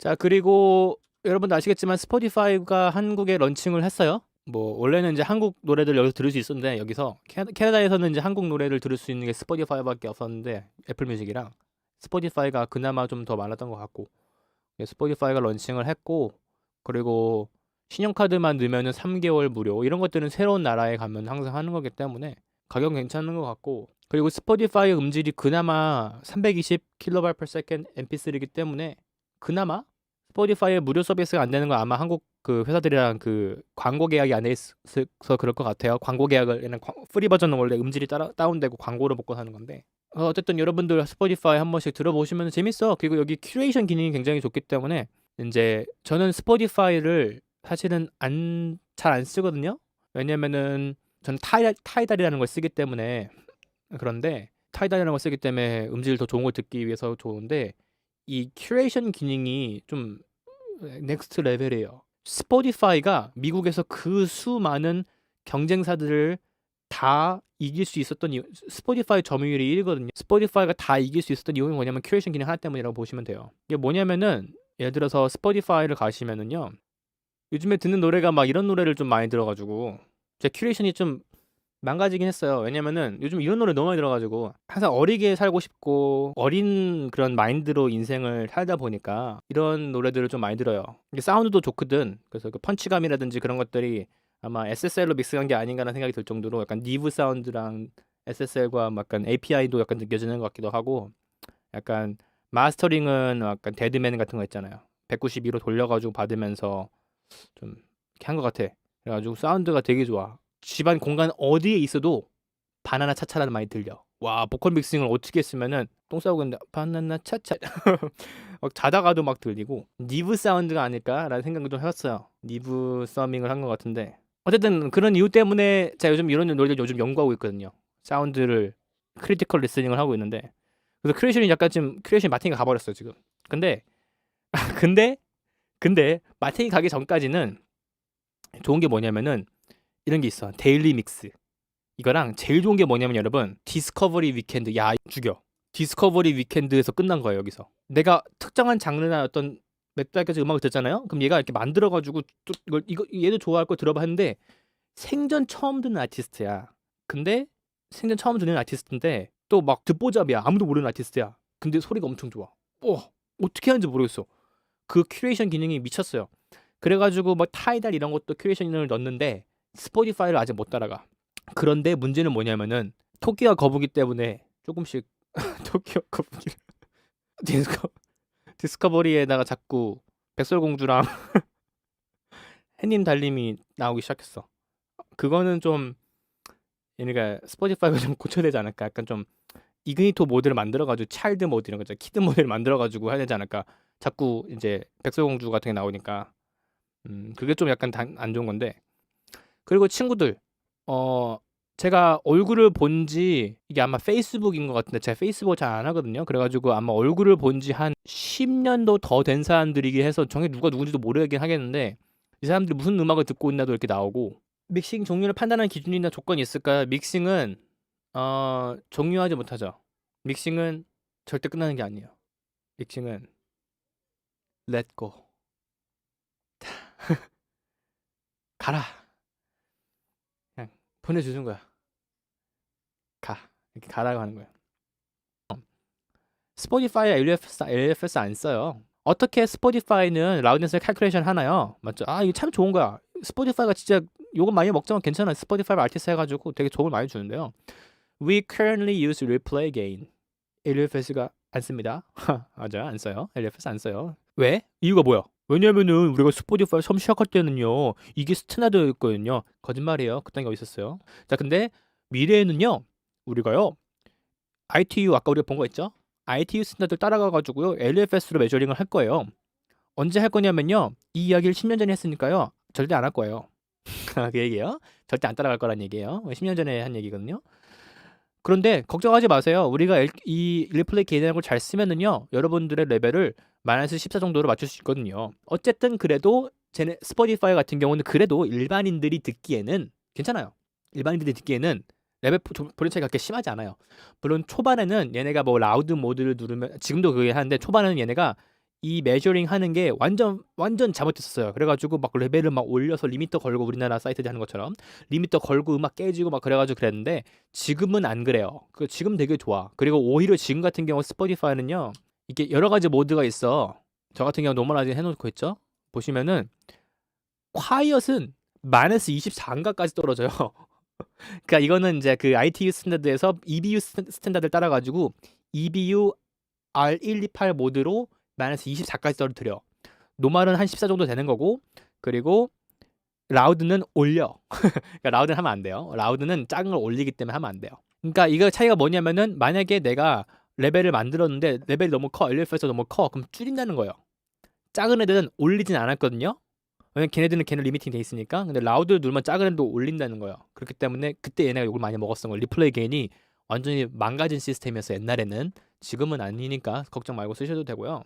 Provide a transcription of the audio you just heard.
자, 그리고 여러분도 아시겠지만 스포티파이가 한국에 런칭을 했어요. 뭐 원래는 이제 한국 노래들 여기서 들을 수 있었는데 여기서 캐나, 캐나다에서는 이제 한국 노래를 들을 수 있는 게 스포티파이밖에 없었는데 애플 뮤직이랑 스포티파이가 그나마 좀 더 많았던 것 같고 예, 스포티파이가 런칭을 했고 그리고 신용카드만 넣으면은 3개월 무료 이런 것들은 새로운 나라에 가면 항상 하는 거기 때문에 가격 괜찮은 것 같고 그리고 스포티파이 음질이 그나마 320 kbps MP3이기 때문에 그나마 스포티파이의 무료 서비스가 안 되는 건 아마 한국 그 회사들이랑 그 광고 계약이 안 돼 있어서 그럴 것 같아요. 광고 계약을 얘는 광- 프리 버전은 원래 음질이 따라, 다운되고 광고를 먹고 사는 건데 어, 어쨌든 여러분들 스포티파이 한 번씩 들어보시면 재밌어. 그리고 여기 큐레이션 기능이 굉장히 좋기 때문에 이제 저는 스포티파이를 사실은 안 잘 안 쓰거든요. 왜냐면은 저는 타이, 타이달이라는 걸 쓰기 때문에 그런데 타이달이라는 걸 쓰기 때문에 음질 더 좋은 걸 듣기 위해서 좋은데 이 큐레이션 기능이 좀 넥스트 레벨이에요. 스포티파이가 미국에서 그 수많은 경쟁사들을 다 이길 수 있었던 이유, 스포티파이 점유율이 1위거든요. 스포티파이가 다 이길 수 있었던 이유는 뭐냐면 큐레이션 기능 하나 때문이라고 보시면 돼요. 이게 뭐냐면은 예를 들어서 스포티파이를 가시면은요. 요즘에 듣는 노래가 막 이런 노래를 좀 많이 들어가지고 제 큐레이션이 좀 망가지긴 했어요. 왜냐면은 요즘 이런 노래 너무 많이 들어가지고 항상 어리게 살고 싶고 어린 그런 마인드로 인생을 살다 보니까 이런 노래들을 좀 많이 들어요. 이게 사운드도 좋거든. 그래서 그 펀치감이라든지 그런 것들이 아마 SSL로 믹스한 게 아닌가라는 생각이 들 정도로 약간 니브 사운드랑 SSL과 약간 API도 약간 느껴지는 것 같기도 하고 약간 마스터링은 약간 데드맨 같은 거 있잖아요. 192로 돌려가지고 받으면서 좀 이렇게 한 것 같아. 그래가지고 사운드가 되게 좋아. 집안 공간 어디에 있어도 바나나 차차라는 많이 들려. 와 보컬 믹싱을 어떻게 했으면은 똥 싸고 있는데 바나나 차차 막 자다가도 막 들리고 니브 사운드가 아닐까라는 생각을 좀 해봤어요. 니브 서밍을 한 것 같은데 어쨌든 그런 이유 때문에 제가 요즘 이런 노래를 요즘 연구하고 있거든요. 사운드를 크리티컬 리스닝을 하고 있는데 그래서 크리에이션이 약간 좀 크리에이션 마틴이 가버렸어요 지금. 근데 근데 근데 마틴이 가기 전까지는 좋은 게 뭐냐면은 이런 게 있어. 데일리 믹스. 이거랑 제일 좋은 게 뭐냐면 여러분 디스커버리 위켄드. 야 죽여. 디스커버리 위켄드에서 끝난 거예요 여기서. 내가 특정한 장르나 어떤 몇 달까지 음악을 듣잖아요? 그럼 얘가 이렇게 만들어가지고 또 이걸 이거 얘도 좋아할 거 들어봐 했는데 생전 처음 듣는 아티스트야. 근데 생전 처음 듣는 아티스트인데 또 막 듣보잡이야. 아무도 모르는 아티스트야. 근데 소리가 엄청 좋아. 어 어떻게 하는지 모르겠어. 그 큐레이션 기능이 미쳤어요. 그래가지고 뭐 타이달 이런 것도 큐레이션을 넣는데 스포티파이를 아직 못 따라가 그런데 문제는 뭐냐면은 토끼와 거북이 때문에 조금씩 토끼와 거북이 디스커 디스커버리에다가 자꾸 백설공주랑 해님 달님이 나오기 시작했어. 그거는 좀 얘네가 스포티파이가 좀 고쳐야 되지 않을까? 약간 좀 이그니토 모드를 만들어가지고 차일드 모드 이런 거죠. 키드 모드를 만들어가지고 해야 되지 않을까? 자꾸 이제 백설공주 같은 게 나오니까 음 그게 좀 약간 단- 안 좋은 건데 그리고 친구들 어 제가 얼굴을 본 지 이게 아마 페이스북인 것 같은데 제가 페이스북 잘 안 하거든요. 그래가지고 아마 얼굴을 본 지 한 10년도 더 된 사람들이긴 해서 정확히 누가 누군지도 모르긴 하겠는데 이 사람들이 무슨 음악을 듣고 있나도 이렇게 나오고 믹싱 종류를 판단하는 기준이나 조건이 있을까요? 믹싱은 어 종료하지 못하죠. 믹싱은 절대 끝나는 게 아니에요. 믹싱은 go 가라 보내주는 거야. 가 이렇게 가라고 하는 거야. 어. 스포티파이 LFS, LFS 안 써요. 어떻게 스포티파이는 라우드네스 칼큘레이션 하나요? 맞죠? 아 이거 참 좋은 거야. 스포티파이가 진짜 요거 많이 먹자면 괜찮아. 스포티파이 아티스트 해가지고 되게 도움을 많이 주는데요. We currently use replay gain. LFS가 안 씁니다. 맞아 안 써요. LFS 안 써요. 왜? 이유가 뭐야? 왜냐면은 우리가 스포티파이 처음 시작할 때는요 이게 스탠다드였거든요. 거짓말이에요. 그딴 게 어디 있었어요? 자 근데 미래에는요 우리가요 ITU 아까 우리가 본 거 있죠? ITU 스탠다드 따라가 가지고요 LFS로 메저링을 할 거예요. 언제 할 거냐면요 이 이야기를 10년 전에 했으니까요 절대 안 할 거예요. 그 얘기예요. 절대 안 따라갈 거란 얘기예요. 10년 전에 한 얘기거든요. 그런데 걱정하지 마세요. 우리가 엘- 이 리플레이 개념을 걸잘 쓰면은요 여러분들의 레벨을 마이너스 14 정도로 맞출 수 있거든요. 어쨌든 그래도 제네 스포티파이 같은 경우는 그래도 일반인들이 듣기에는 괜찮아요. 일반인들이 듣기에는 레벨 보리 차이가 그렇게 심하지 않아요. 물론 초반에는 얘네가 뭐 라우드 모드를 누르면 지금도 그게 하는데 초반에는 얘네가 이 메저링 하는 게 완전 완전 잘못됐었어요. 그래가지고 막 레벨을 막 올려서 리미터 걸고 우리나라 사이트들 하는 것처럼 리미터 걸고 음악 깨지고 막 그래가지고 그랬는데 지금은 안 그래요. 그 지금 되게 좋아. 그리고 오히려 지금 같은 경우 스포티파이는요 이게 여러 가지 모드가 있어. 저 같은 경우 노멀하게 해놓고 있죠. 보시면은 콰이엇은 마이너스 24인가까지 떨어져요. 그러니까 이거는 이제 그 ITU 스탠다드에서 EBU 스탠- 스탠다드를 따라가지고 EBU R128 모드로 마이너스 24까지 떨어뜨려. 노멀은 한 14 정도 되는 거고 그리고 라우드는 올려. 그러니까 라우드는 하면 안 돼요. 라우드는 작은 걸 올리기 때문에 하면 안 돼요. 그러니까 이거 차이가 뭐냐면은 만약에 내가 레벨을 만들었는데 레벨이 너무 커, LF에서 너무 커, 그럼 줄인다는 거예요. 작은 애들은 올리진 않았거든요. 왜냐면 걔네들은 걔네 리미팅 돼 있으니까. 근데 라우드를 누르면 작은 애도 올린다는 거예요. 그렇기 때문에 그때 얘네가 욕을 많이 먹었던 거예요. 리플레이 게인이 완전히 망가진 시스템이었어 옛날에는. 지금은 아니니까 걱정 말고 쓰셔도 되고요.